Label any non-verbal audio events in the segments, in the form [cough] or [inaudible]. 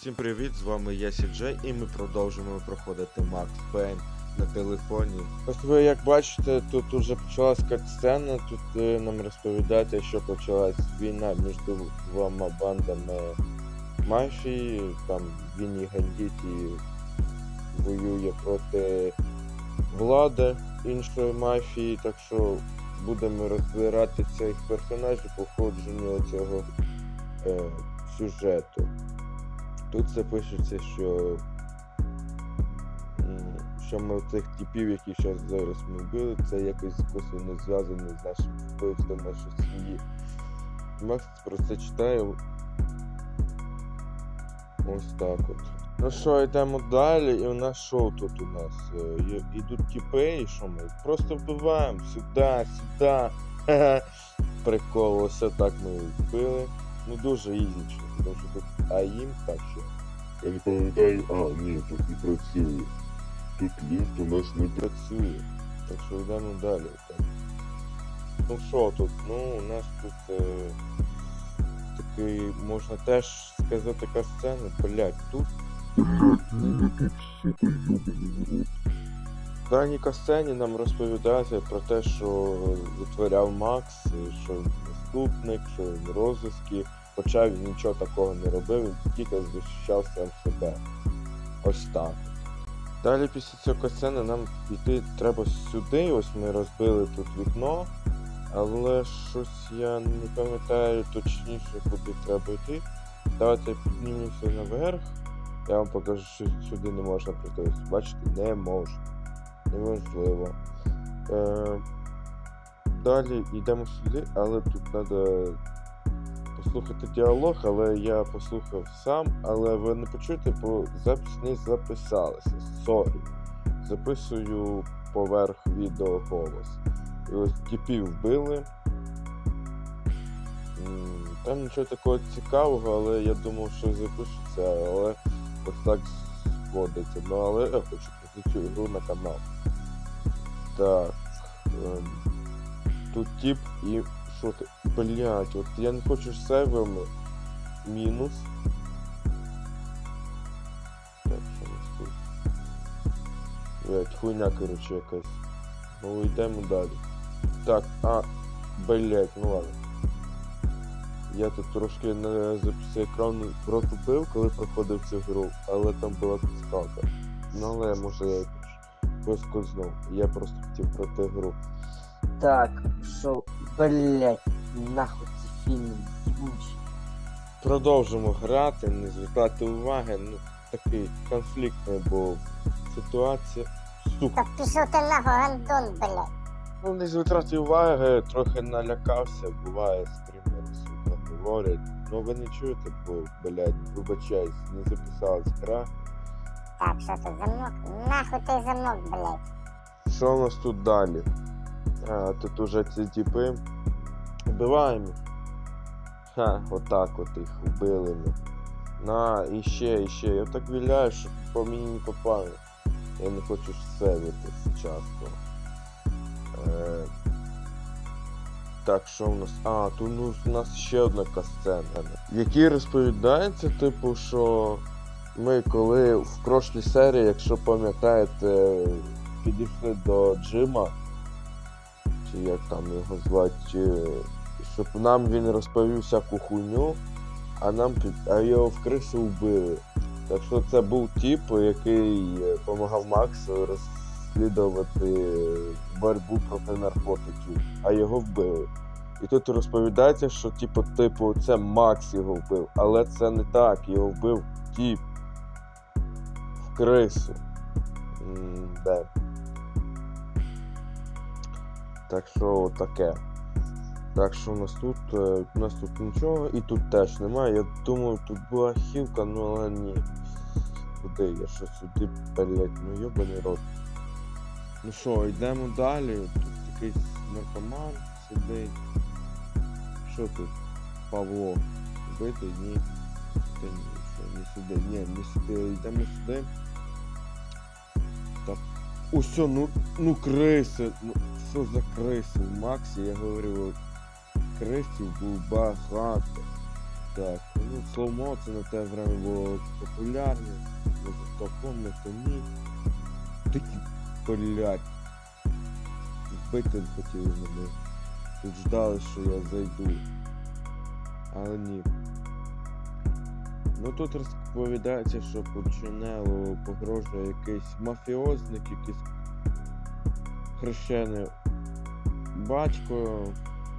Всім привіт, з вами я Сіджей і ми продовжуємо проходити Max Payne на телефоні. Ось ви як бачите, тут уже почалась катсцена, тут е, нам розповідають, що почалась війна між двома бандами мафії, там Вінні Гандіті воює проти влади іншої мафії, так що будемо розбирати цих персонажів походження цього е, сюжету. Тут це пишеться, що, що ми цих типів, які зараз зараз ми вбили, це якось косвенно зв'язано з нашим вбивством нашої сім'ї. Макс про це читає. Ось так от. Ну що, йдемо далі, і у нас що тут у нас? Е, Ідуть тіпи, і що ми? Просто вбиваємо сюди, сюди. [laughs] Прикол, ось так ми вбили. Ну дуже ізі, тому що тут АІМ, так що. Я не пам'ятаю, а, ні, тут не працює. Тут ліфт у нас не працює. Так що йдемо далі. Так. Ну що тут? Ну, у нас тут е, такий, можна теж сказати, така сцена, блять, тут в даній касцені нам розповідається про те, що витворяв Макс, що наступник, що він в розиску, хоча він нічого такого не робив, він тільки захищав сам себе. Ось так. Далі після цього касцени нам йти треба сюди, ось ми розбили тут вікно, але щось я не пам'ятаю точніше, куди треба йти. Давайте піднімемося наверх. Я вам покажу, що сюди не можна прийти. Ось, Бачите, не можна. Неможливо. Е, далі йдемо сюди, але тут треба послухати діалог, але я послухав сам, але ви не почуєте, бо запис не записалася. Сорі. Записую поверх відео голос. І ось тіпів вбили. Там нічого такого цікавого, але я думав, що запишеться, але ось так зводиться. Ну але я хочу цю ігру на канал. Так. ем, Тут тип і. Що ти? Блять, от я не хочу з сейвами. Мінус. Так, що у нас тут? Блять, хуйня, короче, якась. Ну йдемо далі. Так, а, блять, ну ладно. Я тут трошки на записі екрану протупив, коли проходив цю гру, але там була підсказка. Ну але може я поскользнув. Я просто хотів пройти гру. Так, що, блять, нахуй ці фільми ебучі. Продовжимо грати, не звертати уваги, ну такий конфліктний був ситуація. Сука. Так пішов ти нахуй, гандон, блядь. Ну не звертати уваги, трохи налякався, буває скримери, сука, говорять. Ну ви не чуєте, бо, блядь, вибачаюсь, не записалась гра. Так, що тут замок? Нахуй той замок, блядь. Що у нас тут далі? А, тут уже ці типи. Вбиваємо. Ха, отак от їх вбили ми. На, і ще, і ще. Я так віляю, що по мені не попали. Я не хочу сейвитись часто. Е, так, що у нас. А, тут ну, у нас ще одна касцена. В якій розповідається, типу, що ми коли в прошлій серії, якщо пам'ятаєте, підійшли до Джима, чи як там його звати, чи, щоб нам він розповів всяку хуйню, а нам а його в крису вбили. Так що це був тип, який допомагав Максу розслідувати боротьбу проти наркотиків, а його вбили. І тут розповідається, що типу, типу, це Макс його вбив, але це не так, його вбив тип в крису. М, Де. Так що таке. Так що у нас тут, е, у нас тут нічого і тут теж немає. Я думаю, тут була хілка, ну але ні. Куди я що сюди, блять, ну йобаний рот. Ну що, йдемо далі. Тут якийсь наркоман сидить. Що тут? Павло. Битий? Ні. Та ні, що, не сюди. Ні, не сюди. Йдемо сюди. Так. Усьо, ну, ну криси. Ну, що за криси? В Максі я говорю, крисів було багато. Так, ну слоумо це на те время було популярне. Може хто помне, то ні. Такі, блядь. Вбити хотіли мене. Тут ждали, що я зайду. Але ні. Ну тут розповідається, що Пучинелу погрожує якийсь мафіозник, якийсь хрещений батько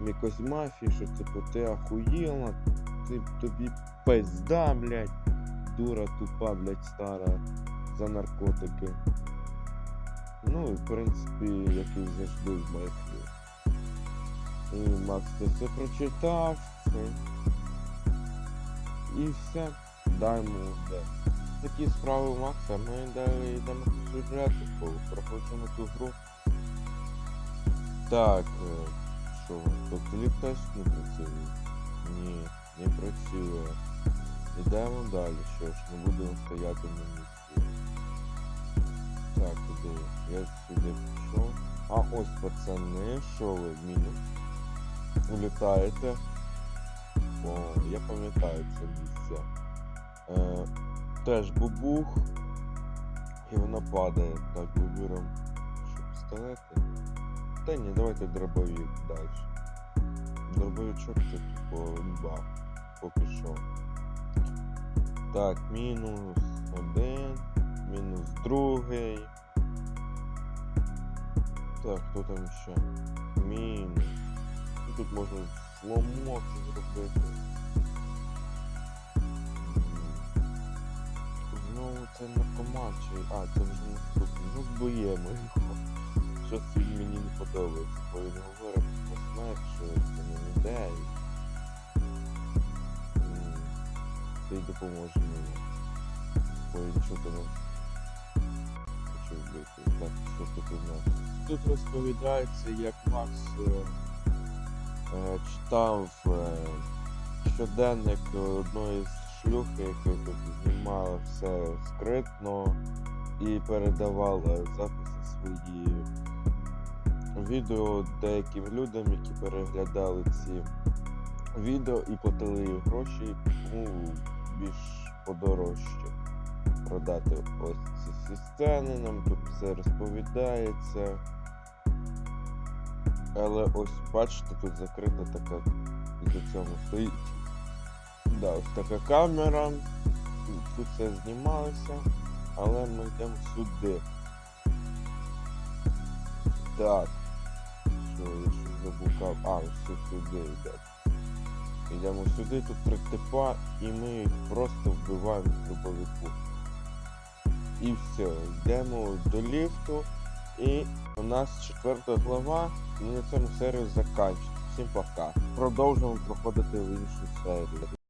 якось мафії, що типу ти ахуєла, ти тобі пизда, блядь, дура тупа, блядь, стара за наркотики. Ну, і в принципі, як і завжди в моїх. І Макс це все прочитав. і- все. Дай йому. Такі справи Макса, ми далі йдемо по сюжету, проходимо ту гру. Так, е, що, тут кліп теж не працює? Ні, не працює. Йдемо далі, що ж, не будемо стояти на місці. Так, куди? Я сюди пішов. А ось пацани, що ви, мінус? Улітаєте. О, я пам'ятаю це місце. Е, теж бубух. І вона падає. Так, виберемо. Що, пістолети? Та ні, давайте дробовик далі. Дробовичок типу ба. Поки що. Так, мінус один, мінус другий. Так, хто там ще? Мінус. Ну, Тут можна сломок зробити. Знову це наркоман чи. А, це вже наступний. Ну, збоємо Щось він мені не подобається, бо він говорить про смерть, що це не і- М, Ти допоможе мені. Бо він там хочу вбити. Так, що тут у нас? Тут розповідається, як Макс е, е, читав е, щоденник одної з шлюхи, яка тут знімала все скритно і передавала записи свої відео деяким людям, які переглядали ці відео і платили гроші, тому більш подорожче продати ось ці всі сцени, нам тут все розповідається. Але ось бачите, тут закрита така за цьому стоїть. Да, ось така камера. Тут все знімалося, але ми йдемо сюди. Так. Щось заблукав. А, тут сюди йде. Йдемо сюди, тут три типа, і ми просто вбиваємо дробовику. І все, йдемо до ліфту. І у нас четверта глава, і на цьому серію заканчується. Всім пока. Продовжуємо проходити в іншу серію.